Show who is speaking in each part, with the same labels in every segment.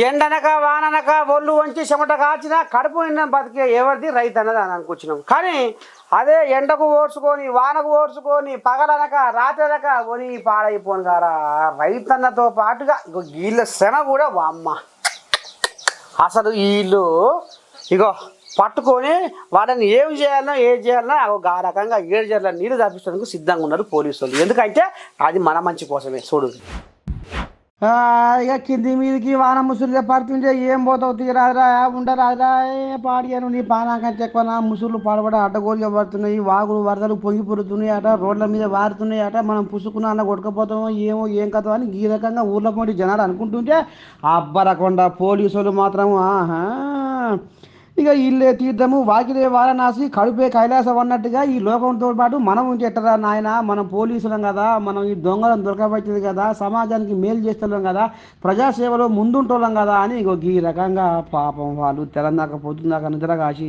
Speaker 1: ఎండనక వాననక ఒళ్ళు వంచి చెమట కాచిన కడుపు నిండా బతికే ఎవరిది? రైతు అన్నది అని అనుకుంటున్నాం కానీ అదే ఎండకు ఓడ్చుకొని వానకు ఓడ్చుకొని పగలనక రాత్రనక కొని పాడైపోను కారా రైతన్నతో పాటుగా ఇగో వీళ్ళ శ్రమ కూడా వామ్మ. అసలు వీళ్ళు ఇగో పట్టుకొని వాళ్ళని ఏం చేయాలనో ఏం చేయాలనో ఒక ఆ రకంగా ఏడు జర్ల నీళ్ళు తప్పించడానికి సిద్ధంగా ఉన్నారు పోలీసు వాళ్ళు ఎందుకంటే అది మన మంచి కోసమే చూడు.
Speaker 2: ఇక కింది మీదకి వాన ముసురులే పడుతుంటే ఏం పోతావు? తీరాదురా ఉండరాదురా ఏ పాడియాను నీ పానాకంటే ఎక్కువ నా ముసుర్లు పడబడ అడ్డగోలుగా పడుతున్నాయి. వాగులు వరదలు పొంగి పొరుతున్నాయి అట రోడ్ల మీద వారుతున్నాయి అట. మనం పుసుకున్న అన్న కొట్టుకపోతామో ఏమో ఏం కథ అని ఈ రకంగా ఊర్లో పోటీ జనాలు అనుకుంటుంటే అబ్బరకుండా పోలీసులు మాత్రం ఆహా! ఇక ఇల్లే తీర్థము వాకిలే వారణాసి కడుపే కైలాసం అన్నట్టుగా ఈ లోకంతో పాటు మనం చెట్టరా నాయన? మనం పోలీసులం కదా మనం ఈ దొంగలను దొరకబట్టింది కదా సమాజానికి మేలు చేస్తున్నాం కదా ప్రజాసేవలో ముందుంటోళ్ళం కదా అని ఇగో ఈ రకంగా పాపం వాళ్ళు తెలంగాణ పోతుందాక నిద్ర కాసి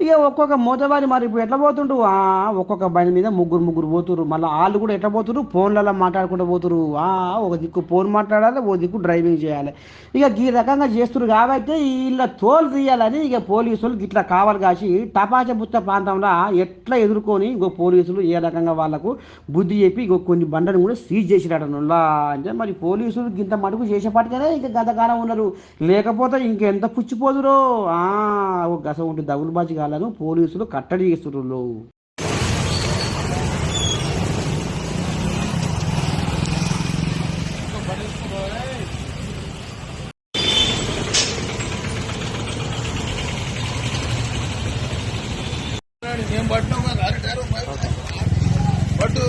Speaker 2: ఇక ఒక్కొక్క మోతవారి మరి ఇప్పుడు ఎట్లా పోతుండ్రు? ఆ, ఒక్కొక్క బండి మీద ముగ్గురు ముగ్గురు పోతురు మళ్ళీ వాళ్ళు కూడా ఎట్లా పోతురు ఫోన్లలో మాట్లాడుకుంటూ పోతురు ఆ, ఒక దిక్కు ఫోన్ మాట్లాడాలి ఓ దిక్కు డ్రైవింగ్ చేయాలి. ఇక ఈ రకంగా చేస్తున్నారు కాబట్టి వీళ్ళ తోలు తీయాలని ఇక పోలీసులు ఇట్లా కావాలి కాసి టపాచ ప్రాంతంలో ఎట్లా ఎదుర్కొని ఇంకో పోలీసులు ఏ రకంగా వాళ్ళకు బుద్ధి చెప్పి ఇంకో కొన్ని బండలు కూడా సీజ్ చేసిరాడు అంటే మరి పోలీసులు ఇంత మటుకు చేసేపాటికనే ఇంకా గతకాలం ఉన్నారు. లేకపోతే ఇంకెంత పుచ్చిపోదురో? ఒక గస ఉంటే దగులు బాజీ కాలను పోలీసులు కట్టడి చేస్తున్నారు ఏం పట్టినా పట్టు.